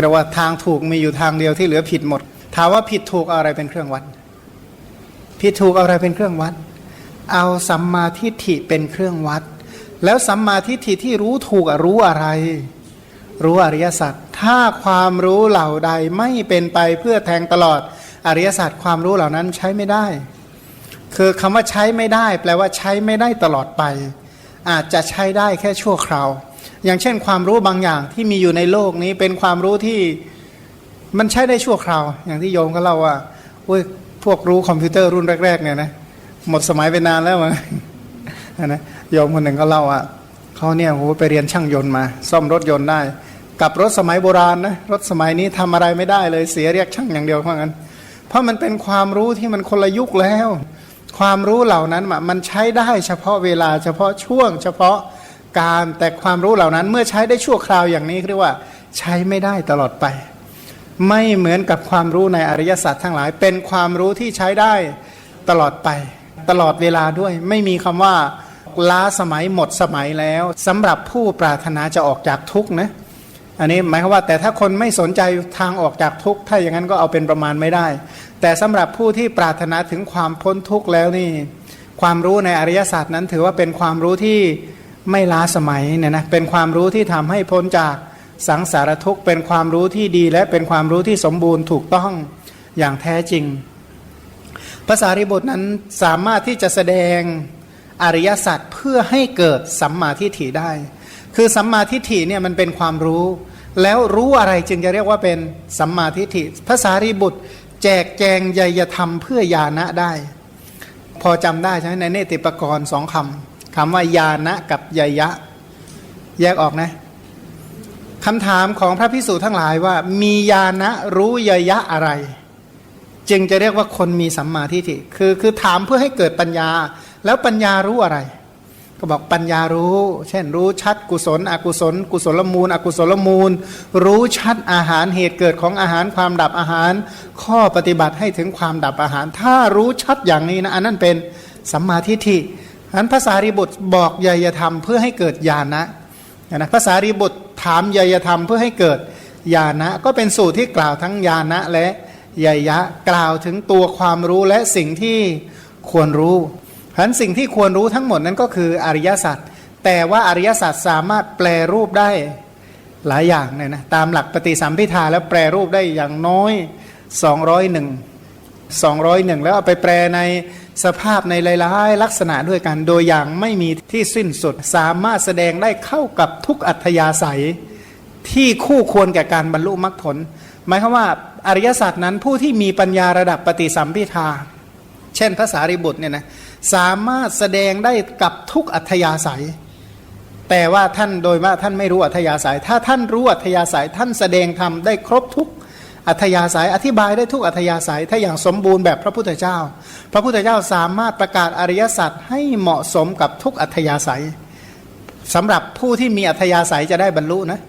เรียกว่าทางถูกมีอยู่ทางเดียวที่เหลือผิดหมด ถามว่าผิดถูกอะไรเป็นเครื่องวัด ผิดถูกอะไรเป็นเครื่องวัด เอาสัมมาทิฏฐิเป็นเครื่องวัด แล้วสัมมาทิฏฐิที่รู้ถูกรู้อะไร รู้อริยสัจถ้าความรู้เหล่าใดไม่เป็นไปเพื่อแทงตลอดอริยสัจความรู้เหล่านั้นใช้ไม่ได้ คือคำว่าใช้ไม่ได้ แปลว่าใช้ไม่ได้ตลอดไป อาจจะใช้ได้แค่ชั่วคราว อย่างเช่นความรู้บางอย่างที่มีอยู่ในโลกนี้เป็นความรู้ที่มันใช้ได้ชั่วคราว อย่างที่โยมก็เล่าว่าโอ้ยพวกรู้คอมพิวเตอร์รุ่นแรก ๆ เนี่ยนะหมดสมัยไปนานแล้วมั้งนะโยมคนหนึ่งก็เล่าอะเขาเนี่ยโหไปเรียนช่างยนต์มา ซ่อมรถยนต์ได้ กับรถสมัยโบราณนะรถสมัยนี้ทำอะไรไม่ได้เลยเสียเรียกช่างอย่างเดียวเพราะงั้น เพราะมันเป็นความรู้ที่มันคนละยุคแล้ว ความรู้เหล่านั้นมันใช้ได้เฉพาะเวลาเฉพาะช่วง เฉพาะ การแต่ความรู้เหล่านั้นเมื่อใช้ได้ชั่วคราวอย่างนี้เรียกว่าใช้ไม่ได้ตลอดไป ไม่เหมือนกับความรู้ในอริยสัจทั้งหลาย เป็นความรู้ที่ใช้ได้ตลอดไป ตลอดเวลาด้วย ไม่มีคำว่าล้าสมัยหมดสมัยแล้วสำหรับผู้ปรารถนาจะออกจากทุกข์นะอันนี้หมายความว่าแต่ถ้าคนไม่สนใจทางออกจากทุกข์ถ้าอย่างนั้นก็เอาเป็นประมาณไม่ได้ แต่สำหรับผู้ที่ปรารถนาถึงความพ้นทุกข์แล้วนี่ ความรู้ในอริยศาสตร์นั้นถือว่าเป็นความรู้ที่ ไม่ล้าสมัยเนี่ยนะเป็นความรู้ที่ทำให้พ้นจากสังสารทุกข์เป็นความรู้ที่ดี และเป็นความรู้ที่สมบูรณ์ถูกต้องอย่างแท้จริงภาษาริบุตรนั้นสามารถที่จะแสดงอริยสัจเพื่อให้เกิดสัมมาทิฏฐิได้ คือสัมมาทิฏฐิเนี่ยมันเป็นความรู้ แล้วรู้อะไรจึงจะเรียกว่าเป็นสัมมาทิฏฐิภาษาริบุตรแจกแจงยยธรรมเพื่อญาณะได้ พอจำได้ใช่ไหมในเนติปกรณ์สองคำ คำว่าญาณะกับยยะ แยกออกนะคำถามของพระพิสูจน์ทั้งหลายว่า มีญาณะรู้ยยะอะไร จึงจะเรียกว่าคนมีสัมมาทิฏฐิคือคือถามเพื่อให้เกิดปัญญา แล้วปัญญารู้อะไร ก็บอกปัญญารู้ เช่น รู้ชัดกุศล อกุศล กุศลมูล อกุศลมูล รู้ชัดอาหารเหตุเกิดของอาหารความดับอาหาร ข้อปฏิบัติให้ถึงความดับอาหาร ถ้ารู้ชัดอย่างนี้นะอันนั้นเป็นสัมมาทิฏฐิ อันภาษาริบุตรบอกยยธรรมเพื่อให้เกิดญาณนะนะภาษาริบุตรถามยยธรรมเพื่อให้เกิดญาณะก็เป็นสูตรที่กล่าวทั้งญาณะและยยะกล่าวถึงตัวความรู้และสิ่งที่ควรรู้ฉะนั้นสิ่งที่ควรรู้ทั้งหมดนั้นก็คืออริยสัจแต่ว่าอริยสัจสามารถแปลรูปได้หลายอย่างเนี่ยนะตามหลักปฏิสัมพิทาแล้วแปลรูปได้อย่างน้อย 201 201 แล้วเอาไปแปลใน สภาพในหลายๆลักษณะด้วยกัน โดยอย่างไม่มีที่สิ้นสุด สามารถแสดงได้เข้ากับทุกอัธยาศัย ที่คู่ควรแก่การบรรลุมรรคผล หมายความว่าอริยสัจนั้นผู้ที่มีปัญญาระดับปฏิสัมพิทา เช่นภาษาริบุตรเนี่ยนะสามารถแสดงได้กับทุกอัธยาศัย แต่ว่าท่านโดยว่าท่านไม่รู้อัธยาศัย ถ้าท่านรู้อัธยาศัยท่านแสดงธรรมได้ครบทุก อัธยาศัยอธิบายได้ทุกอัธยาศัยถ้าอย่างสมบูรณ์แบบพระพุทธเจ้า พระพุทธเจ้าสามารถประกาศอริยสัจให้เหมาะสมกับทุกอัธยาศัยสำหรับผู้ที่มีอัธยาศัยจะได้บรรลุนะ